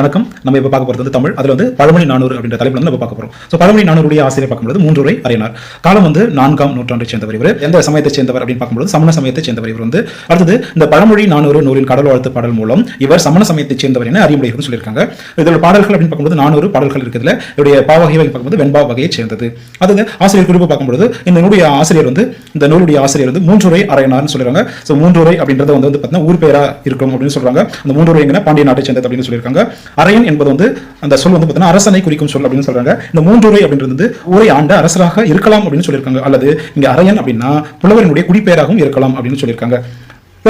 வணக்கம். நம்ம இப்போ பார்க்க போகிறது வந்து தமிழ். அதில் வந்து பழமொழி நானூறு அப்படின்ற தலைப்பில் வந்து நம்ம பார்க்க போகிறோம் ஸோ பழமொழி நானூறுடைய ஆசிரியர் பார்க்கும்போது மூன்றுரை அரையனார். காலம் வந்து நான்காம் நூற்றாண்டை சேர்ந்தவர் இவர். எந்த சமயத்தை சேர்ந்தவர் அப்படின்னு பார்க்கும்போது சமண சமயத்தை சேர்ந்தவர் இவர் வந்து. அடுத்தது இந்த பழமொழி நானூறு நூலின் கடல் வாழ்த்து பாடல் மூலம் இவர் சமண சமயத்தை சேர்ந்தவர் என அறிய சொல்லியிருக்காங்க. இதோட பாடல்கள் அப்படின்னு பார்க்கும்போது நானூறு பாடல்கள் இருக்குதுல இவருடைய பாவகை பார்க்கும்போது வெண்பா வகையை சேர்ந்தது. அது ஆசிரியர் குறிப்பு பார்க்கும்போது இந்த நூலுடைய ஆசிரியர் வந்து இந்த நூலுடைய ஆசிரியர் வந்து மூன்றுரை அரையனார்னு சொல்றாங்க ஸோ மூன்றுரை அப்படின்றது வந்து வந்து பார்த்தீங்கன்னா ஊர் பேரா இருக்கும் அப்படின்னு சொல்றாங்க. அந்த மூன்றுரை எங்கன்னா பாண்டிய நாட்டை சேர்ந்தது அப்படின்னு சொல்லியிருக்காங்க. அரையன் என்பது வந்து அந்த சொல் வந்து பார்த்தீங்கன்னா அரசனை குறிக்கும் சொல் அப்படின்னு சொல்றாங்க. இந்த மூன்றுரை அப்படின்றது வந்து உரை ஆண்ட அரசராக இருக்கலாம் அப்படின்னு சொல்லியிருக்காங்க. அல்லது இங்க அரையன் அப்படின்னா புலவரினுடைய குடிப்பெயராகவும் இருக்கலாம் அப்படின்னு சொல்லியிருக்காங்க.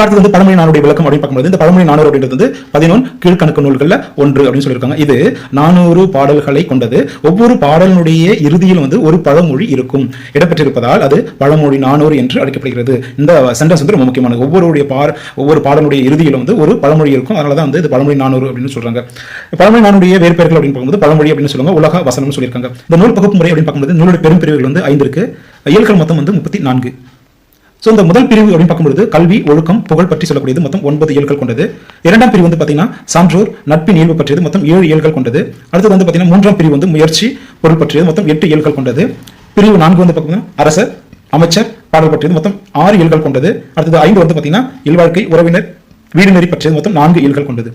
அடுத்து வந்து பழமொழி நானுடைய விளக்கம் அப்படின்னு பார்க்கும்போது இந்த பழமொழி நானூறு அப்படின்றது வந்து பதினொன்று கீழ்கணக்கு நூல்களில் ஒன்று அப்படின்னு சொல்லியிருக்காங்க. இது நானூறு பாடல்களை கொண்டது. ஒவ்வொரு பாடலினுடைய இறுதியில் வந்து ஒரு பழமொழி இருக்கும். இடம்பெற்றிருப்பதால் அது பழமொழி நானூறு என்று அழைக்கப்படுகிறது. இந்த சென்டென்ஸ் வந்து ரொம்ப முக்கியமானது. ஒவ்வொருடைய பா ஒவ்வொரு பாடலுடைய இறுதியில் வந்து ஒரு பழமொழி இருக்கும். அதனால தான் வந்து இது பழமொழி நானூறு அப்படின்னு சொல்றாங்க. பழமொழி நானுடைய வேறுபெயர்கள் அப்படின்னு பார்க்கும்போது பழமொழி அப்படின்னு சொல்லுவாங்க. உலக வசனம்னு சொல்லியிருக்காங்க. இந்த நூல் பகுப்பு முறை அப்படின்னு பார்க்கும்போது நூலுடைய பெரும் பிரிவுகள் வந்து ஐந்து இருக்கு இயல்கள் மொத்தம் வந்து முப்பத்தி நான்கு. ஸோ இந்த முதல் பிரிவு அப்படின்னு பார்க்கும்போது கல்வி ஒழுக்கம் புகழ் பற்றி சொல்லக்கூடியது மொத்தம் ஒன்பது இயல்கள் கொண்டது. இரண்டாம் பிரிவு வந்து பார்த்தீங்கன்னா சான்றோர் நட்பின் இயல்பு பற்றியது மொத்தம் ஏழு இயல்கள் கொண்டது. அடுத்தது வந்து பார்த்தீங்கன்னா மூன்றாம் பிரிவு வந்து முயற்சி பொருள் பற்றியது மொத்தம் எட்டு இயல்கள் கொண்டது. பிரிவு நான்கு வந்து பார்த்தீங்கன்னா அரசர் அமைச்சர் பாடல் பற்றியது மொத்தம் ஆறு இயல்கள் கொண்டது. அடுத்தது ஐந்து வந்து பார்த்தீங்கன்னா இல்வாழ்க்கை உறவினர் வீடு நெறி பற்றியது மொத்தம் நான்கு இயல்கள் கொண்டது.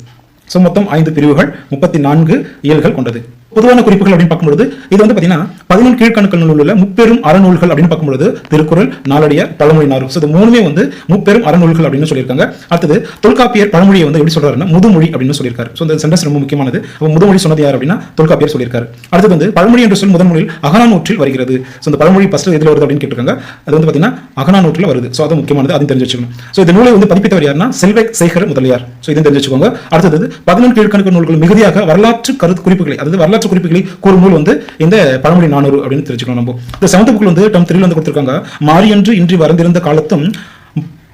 ஸோ மொத்தம் ஐந்து பிரிவுகள் முப்பத்தி நான்கு இயல்கள் கொண்டது. பொதுவான குறிப்புகள் அப்படின்னு பார்க்கும்போது இது வந்து பார்த்தீங்கன்னா பதினொன்று கீழ்கணக்கு நூலில் உள்ள முப்பெரும் அறநூல்கள் அப்படின்னு பார்க்கும்போது திருக்குறள் நாளடிய பழமொழி நாறு ஸோ இது மூணுமே வந்து முப்பெரும் அறநூல்கள் அப்படின்னு சொல்லியிருக்காங்க. அடுத்தது தொல்காப்பியர் பழமொழியை வந்து எப்படி சொல்றாருன்னா முதுமொழி அப்படின்னு சொல்லியிருக்காரு. ஸோ இந்த சென்டென்ஸ் ரொம்ப முக்கியமானது. அப்போ முதுமொழி சொன்னது யார் அப்படின்னா தொல்காப்பியர் சொல்லியிருக்காரு. அடுத்தது வந்து பழமொழி என்று சொல் முதன்மொழியில் அகனானூற்றில் வருகிறது. ஸோ இந்த பழமொழி ஃபர்ஸ்ட் எதில் வருது அப்படின்னு கேட்டிருக்காங்க. அது வந்து பார்த்தீங்கன்னா அகனானூற்றில் வருது. ஸோ அது முக்கியமானது அதையும் தெரிஞ்சு வச்சுக்கணும் ஸோ இந்த நூலை வந்து பதிப்பித்தவர் யார்னா செல்வ சேகர முதலியார். ஸோ இதையும் தெரிஞ்சு வச்சுக்கோங்க அடுத்தது பதினொன்று கீழ்கணக்கு நூல்கள் மிகுதியாக வரலாற்று கருத்து குறிப்புகளை அதாவது வரலாற்று குறிப்புகளை கூறும் நூல் வந்து இந்த பழமொழி நானூறு அப்படின்னு தெரிஞ்சுக்கணும் நம்ம. இந்த செவன்த் புக்கில் வந்து டம் த்ரீல வந்து கொடுத்துருக்காங்க. மாரியன்று இன்றி வரந்திருந்த காலத்தும்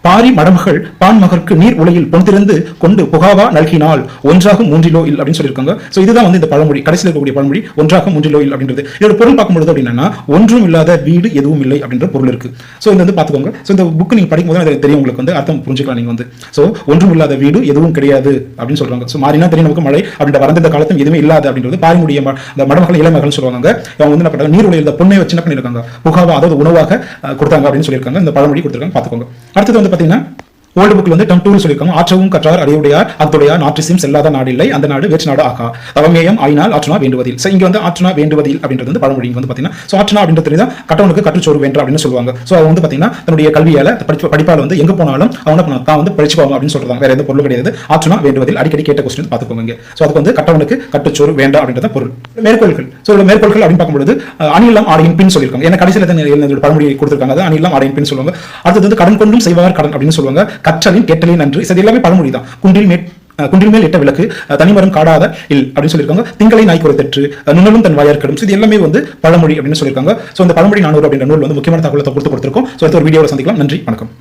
பாரி மடமகள் பான் நீர் உலையில் பொந்திருந்து கொண்டு புகாவா நல்கினால் ஒன்றாக மூன்றிலோ இல் அப்படின்னு சொல்லியிருக்காங்க. ஸோ இதுதான் வந்து இந்த பழமொழி. கடைசியில் இருக்கக்கூடிய பழமொழி. ஒன்றாக மூன்றிலோ இல் அப்படின்றது. இதோட பொருள் பார்க்கும்போது அப்படின்னா ஒன்றும் இல்லாத வீடு எதுவும் இல்லை அப்படின்ற பொருள் இருக்கு. ஸோ இது வந்து பார்த்துக்கோங்க. ஸோ இந்த புக் நீங்க படிக்கும் போது அது தெரியும் உங்களுக்கு வந்து அர்த்தம் புரிஞ்சுக்கலாம் நீங்கள் வந்து. ஸோ ஒன்றும் இல்லாத வீடு எதுவும் கிடையாது அப்படின்னு சொல்றாங்க. ஸோ மாறினா தெரியும் நமக்கு மழை அப்படின்ற வறந்த காலத்தும் எதுவுமே இல்லாத அப்படின்றது பாரிமுடைய அந்த மடமகள் இளமகள் சொல்லுவாங்க அவங்க வந்து என்ன நீர் உலையில் பொண்ணை வச்சு என்ன பண்ணியிருக்காங்க? புகாவா அதாவது உணவாக கொடுத்தாங்க அப்படின்னு சொல்லியிருக்காங்க. இந்த பழமொழி கொடுத்துருக்காங்க. பார்த்துக்கோங்க. அடுத்தது வந்து பார்த்தீங்கன்னா ஓல்டு புக்ல வந்து டம் டூ சொல்லியிருக்காங்க. ஆற்றவும் கற்றார் அடையுடையார் அத்துடையார் நாற்றிசியும் செல்லாத நாடில்லை. அந்த நாடு வேற்று நாடு ஆகா. தவமேயம் ஆயினால் ஆற்றுனா வேண்டுவதில். ஸோ இங்க வந்து ஆற்றுனா வேண்டுவதில் அப்படின்றது வந்து பழமொழி. வந்து பார்த்தீங்கன்னா ஸோ ஆற்றுனா அப்படின்றது தான் கட்டவனுக்கு கற்றுச்சோறு வேண்டாம் அப்படின்னு சொல்லுவாங்க. ஸோ அவங்க வந்து பார்த்தீங்கன்னா தன்னுடைய கல்வியால படிப்பு படிப்பால் வந்து எங்க போனாலும் அவங்க தான் வந்து படிச்சுக்குவாங்க அப்படின்னு சொல்றாங்க வேற எந்த பொருளும் கிடையாது. ஆற்றுனா வேண்டுவதில். அடிக்கடி கேட்ட கொஸ்டின் பார்த்துக்கோங்க ஸோ அதுக்கு வந்து கட்டவனுக்கு கட்டுச்சோறு வேண்டாம் அப்படின்றத பொருள். மேற்கோள்கள். ஸோ மேற்கோள்கள் அப்படின்னு பார்க்கும்போது அணிலாம் ஆடையின் பின் சொல்லியிருக்காங்க. ஏன்னா கடைசியில் தான் பழமொழி கொடுத்துருக்காங்க. அது அணிலம் ஆடையின் பின் சொல்லுவாங்க. அடுத்தது வந்து கடன் கொண்டும் செய்வார் கடன் அப்படின்னு சொல்லுவாங்க. கற்றலின் கேட்டலின் நன்றி. இது எல்லாமே பழமொழி தான் குன்றில் மேற் குன்றில் மேல் இட்ட விளக்கு தனிமரம் காடாத இல் அப்படின்னு சொல்லியிருக்காங்க. திங்களை நாய் குறைத்தற்று நுண்ணலும் தன் வாயற்கடும் இது எல்லாமே வந்து பழமொழி அப்படின்னு சொல்லியிருக்காங்க. ஸோ அந்த பழமொழி நானூறு அப்படின்ற நூல் வந்து முக்கியமான தகவலை கொடுத்து கொடுத்துருக்கோம். ஸோ அடுத்த ஒரு வீடியோவில் சந்திக்கலாம். நன்றி வணக்கம்.